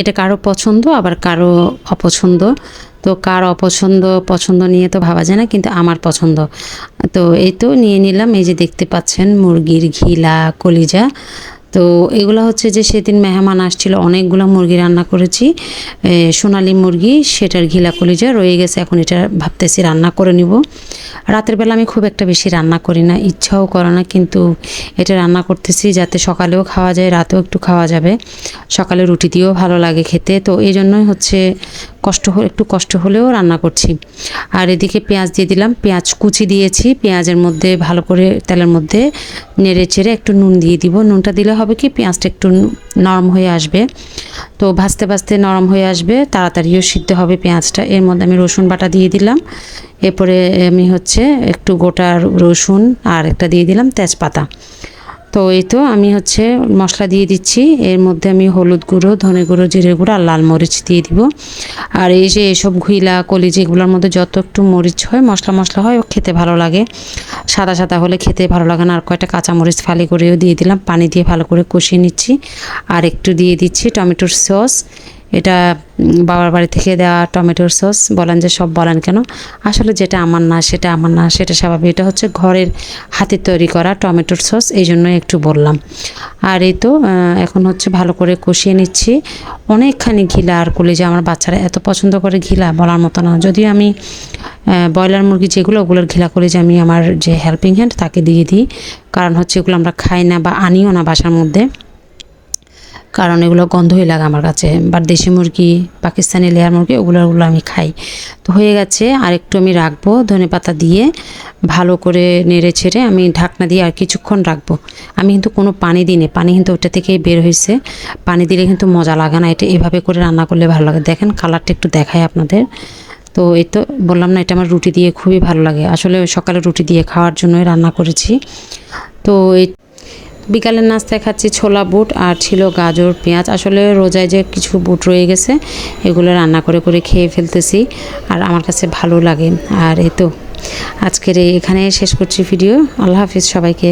এটা কারও পছন্দ, আবার কারও অপছন্দ। তো কার অপছন্দ, পছন্দ নিয়ে তো ভাবা যায় না, কিন্তু আমার পছন্দ। তো এই তো নিয়ে নিলাম, এই যে দেখতে পাচ্ছেন মুরগির ঘিলা, কলিজা। তো এগুলো হচ্ছে যে সেদিন মেহমান আসছিল, অনেকগুলো মুরগি রান্না করেছি। সোনালি মুরগি, সেটার ঘিলা কলিজা রয়ে গেছে, এখন এটা ভাবতেছি রান্না করে নিব। রাতের বেলা আমি খুব একটা বেশি রান্না করি না, ইচ্ছাও করে না, কিন্তু এটা রান্না করতেছি যাতে সকালেও খাওয়া যায়, রাতেও একটু খাওয়া যাবে। সকালে রুটি দিয়েও ভালো লাগে খেতে, তো এই জন্যই হচ্ছে কষ্ট একটু কষ্ট হলেও রান্না করছি। আর এদিকে পেঁয়াজ দিয়ে দিলাম। পেঁয়াজ কুচি দিয়েছি। পেঁয়াজের মধ্যে ভালো করে তেলের মধ্যে নেড়ে চেড়ে একটু নুন দিয়ে দিব। নুনটা দিলে হবে কি, পেঁয়াজটা একটু নরম হয়ে আসবে। তো ভাজতে ভাজতে নরম হয়ে আসবে, তাড়াতাড়িও সিদ্ধ হবে পেঁয়াজটা। এর মধ্যে আমি রসুন বাটা দিয়ে দিলাম। এরপরে আমি হচ্ছে একটু গোটা রসুন আর একটা দিয়ে দিলাম তেজপাতা। তো এই তো আমি হচ্ছে মশলা দিয়ে দিচ্ছি। এর মধ্যে আমি হলুদ গুঁড়ো, ধনে গুঁড়ো, জিরে গুঁড়ো আর লাল মরিচ দিয়ে দিব। আর এই যে এসব ঘুইলা, কলি যেগুলোর মধ্যে যত একটু মরিচ হয়, মশলা মশলা হয়, খেতে ভালো লাগে। সাদা সাদা হলে খেতে ভালো লাগে না। আর কয়েকটা কাঁচা মরিচ ফালি করেও দিয়ে দিলাম। পানি দিয়ে ভালো করে কষিয়ে নিচ্ছি। আর একটু দিয়ে দিচ্ছি টমেটোর সস। এটা বাবার বাড়ি থেকে দেওয়া টমেটোর সস, বলেন যে সব বলেন কেন? আসলে যেটা আমার না, সেটা আমার না, সেটা স্বাভাবিক। এটা হচ্ছে ঘরের হাতে তৈরি করা টমেটোর সস, এই জন্যই একটু বললাম। আর এই তো এখন হচ্ছে ভালো করে কষিয়ে নিচ্ছি। অনেকখানি ঘিলা আর কলেজে আমার বাচ্চারা এত পছন্দ করে ঘিলা বলার মতো না। যদিও আমি ব্রয়লার মুরগি যেগুলো, ওগুলোর ঘিলা কলেজে আমি আমার যে হেল্পিং হ্যান্ড তাকে দিয়ে দিই। কারণ হচ্ছে এগুলো আমরা খাই না বা আনিও না বাসার মধ্যে। কারণ এগুলো গন্ধই লাগে আমার কাছে। বা দেশি মুরগি, পাকিস্তানি লেয়ার মুরগি, ওগুলো ওগুলো আমি খাই। তো হয়ে গেছে আর একটু আমি রাখব ধনে পাতা দিয়ে, ভালো করে নেড়ে ছেড়ে আমি ঢাকনা দিয়ে আর কিছুক্ষণ রাখব। আমি কিন্তু কোনো পানি দিইনি, পানি কিন্তু ওটা থেকেই বের হয়েছে। পানি দিলে কিন্তু মজা লাগে না, এটা এভাবে করে রান্না করলে ভালো লাগে। দেখেন কালারটা একটু দেখায় আপনাদের। তো এই তো বললাম না, এটা আমার রুটি দিয়ে খুবই ভালো লাগে। আসলে সকালে রুটি দিয়ে খাওয়ার জন্যই রান্না করেছি। তো এই বিকালের নাস্তায় খাচ্ছি ছোলা বুট আর ছিল গাজর, পেঁয়াজ। আসলে রোজায় যে কিছু বুট রয়ে গেছে, এগুলো রান্না করে করে খেয়ে ফেলতেছি আর আমার কাছে ভালো লাগে। আর এই তো আজকের এখানে শেষ করছি ভিডিও। আল্লাহ হাফিজ সবাইকে।